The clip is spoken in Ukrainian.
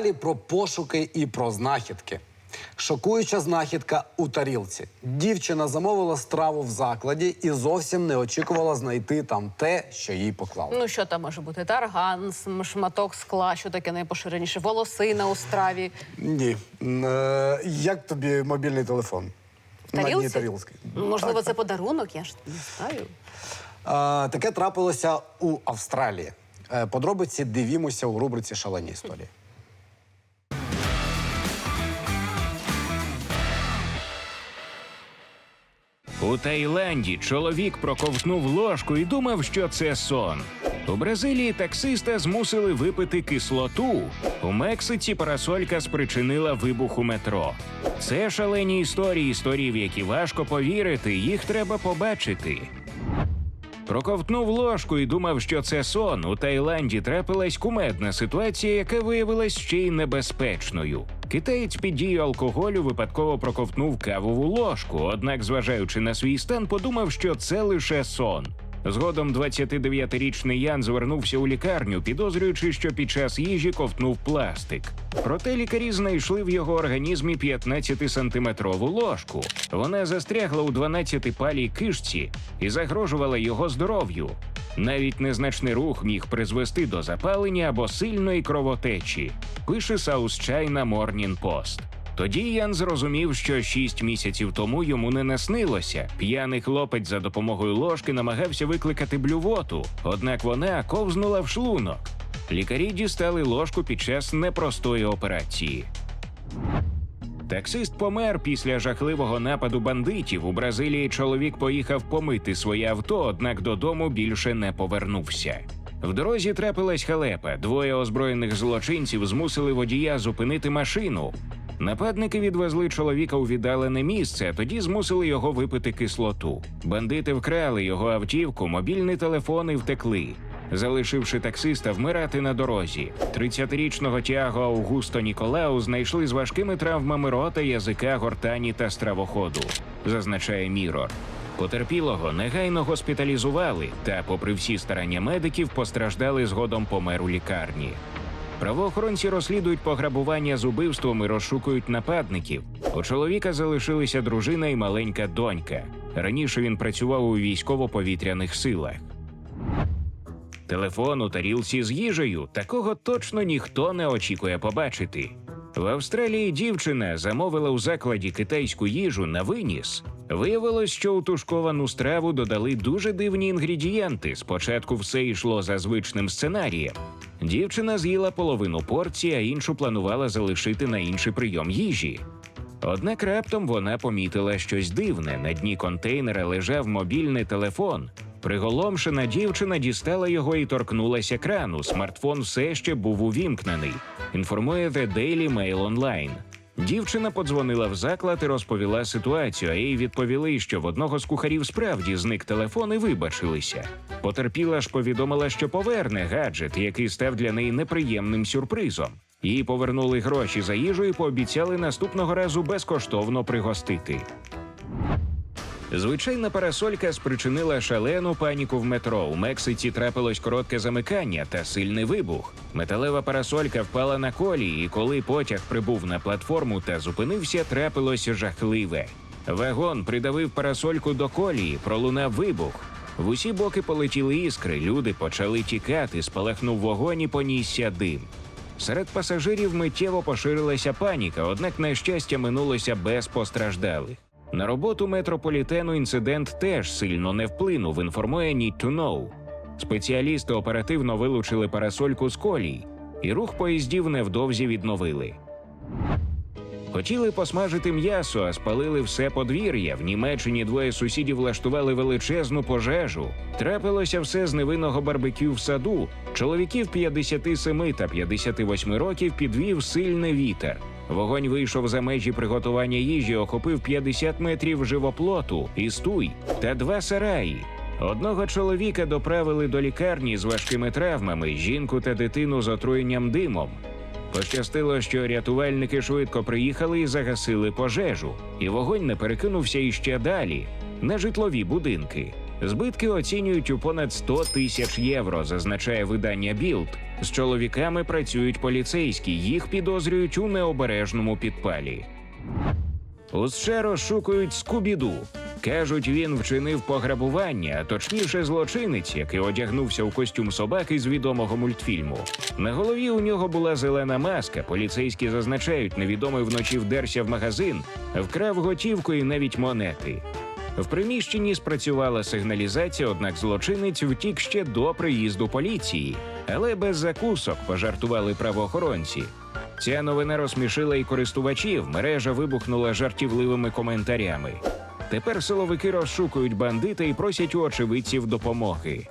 Далі про пошуки і про знахідки. Шокуюча знахідка у тарілці. Дівчина замовила страву в закладі і зовсім не очікувала знайти там те, що їй поклали. Ну що там може бути? Тарган, шматок скла, що таке найпоширеніше, волосина у страві. Ні. Е, Як тобі мобільний телефон? На дні Тарілці? тарілки. Можливо, це подарунок, я ж не знаю. Е, Таке трапилося у Австралії. Е, Подробиці дивімося у рубриці Шалені історії. У Таїланді чоловік проковтнув ложку і думав, що це сон. У Бразилії таксиста змусили випити кислоту. У Мексиці парасолька спричинила вибух у метро. Це шалені історії, історії, в які важко повірити, їх треба побачити. Проковтнув ложку і думав, що це сон. У Таїланді трапилась кумедна ситуація, яка виявилась ще й небезпечною. Китаєць під дією алкоголю випадково проковтнув кавову ложку, однак, зважаючи на свій стан, подумав, що це лише сон. Згодом 29-річний Ян звернувся у лікарню, підозрюючи, що під час їжі ковтнув пластик. Проте лікарі знайшли в його організмі 15-сантиметрову ложку. Вона застрягла у 12-палій кишці і загрожувала його здоров'ю. Навіть незначний рух міг призвести до запалення або сильної кровотечі. Пише South China Morning Post. Тоді Ян зрозумів, що шість місяців тому йому не наснилося. П'яний хлопець за допомогою ложки намагався викликати блювоту, однак вона ковзнула в шлунок. Лікарі дістали ложку під час непростої операції. Таксист помер після жахливого нападу бандитів. У Бразилії чоловік поїхав помити своє авто, однак додому більше не повернувся. В дорозі трапилась халепа. Двоє озброєних злочинців змусили водія зупинити машину. Нападники відвезли чоловіка у віддалене місце, а тоді змусили його випити кислоту. Бандити вкрали його автівку, мобільний телефон і втекли, залишивши таксиста вмирати на дорозі. 30-річного Тіаго Аугусто Ніколау знайшли з важкими травмами рота, язика, гортані та стравоходу, зазначає Мірор. Потерпілого негайно госпіталізували, та, попри всі старання медиків, постраждали згодом помер у лікарні. Правоохоронці розслідують пограбування з убивством і розшукують нападників. У чоловіка залишилися дружина і маленька донька. Раніше він працював у військово-повітряних силах. Телефон у тарілці з їжею такого точно ніхто не очікує побачити. В Австралії дівчина замовила у закладі китайську їжу на виніс. Виявилось, що у тушковану страву додали дуже дивні інгредієнти. Спочатку все йшло за звичним сценарієм. Дівчина з'їла половину порції, а іншу планувала залишити на інший прийом їжі. Однак раптом вона помітила щось дивне. На дні контейнера лежав мобільний телефон. Приголомшена дівчина дістала його і торкнулася екрану. Смартфон все ще був увімкнений. Інформує The Daily Mail Online. Дівчина подзвонила в заклад і розповіла ситуацію, а їй відповіли, що в одного з кухарів справді зник телефон і вибачилися. Потерпіла ж повідомила, що поверне гаджет, який став для неї неприємним сюрпризом. Їй повернули гроші за їжу і пообіцяли наступного разу безкоштовно пригостити. Звичайна парасолька спричинила шалену паніку в метро. У Мексиці трапилось коротке замикання та сильний вибух. Металева парасолька впала на колії, і коли потяг прибув на платформу та зупинився, трапилось жахливе. Вагон придавив парасольку до колії, пролунав вибух. В усі боки полетіли іскри, люди почали тікати, спалахнув вогонь і понісся дим. Серед пасажирів миттєво поширилася паніка, однак, на щастя, минулося без постраждалих. На роботу метрополітену інцидент теж сильно не вплинув, інформує Need to Know. Спеціалісти оперативно вилучили парасольку з колій, і рух поїздів невдовзі відновили. Хотіли посмажити м'ясо, а спалили все подвір'я. В Німеччині двоє сусідів влаштували величезну пожежу. Трапилося все з невинного барбекю в саду. Чоловіків 57 та 58 років підвів сильний вітер. Вогонь вийшов за межі приготування їжі, охопив 50 метрів живоплоту і стуй та два сараї. Одного чоловіка доправили до лікарні з важкими травмами, жінку та дитину з отруєнням димом. Пощастило, що рятувальники швидко приїхали і загасили пожежу, і вогонь не перекинувся іще далі на житлові будинки. Збитки оцінюють у понад 100 тисяч євро, зазначає видання Білд. З чоловіками працюють поліцейські, їх підозрюють у необережному підпалі. У США розшукують Скубіду. Кажуть, він вчинив пограбування, а точніше злочинець, який одягнувся у костюм собаки з відомого мультфільму. На голові у нього була зелена маска. Поліцейські зазначають, невідомий вночі вдерся в магазин, вкрав готівку і навіть монети. В приміщенні спрацювала сигналізація, однак злочинець втік ще до приїзду поліції, але без закусок пожартували правоохоронці. Ця новина розсмішила і користувачів. Мережа вибухнула жартівливими коментарями. Тепер силовики розшукують бандита і просять у очевидців допомоги.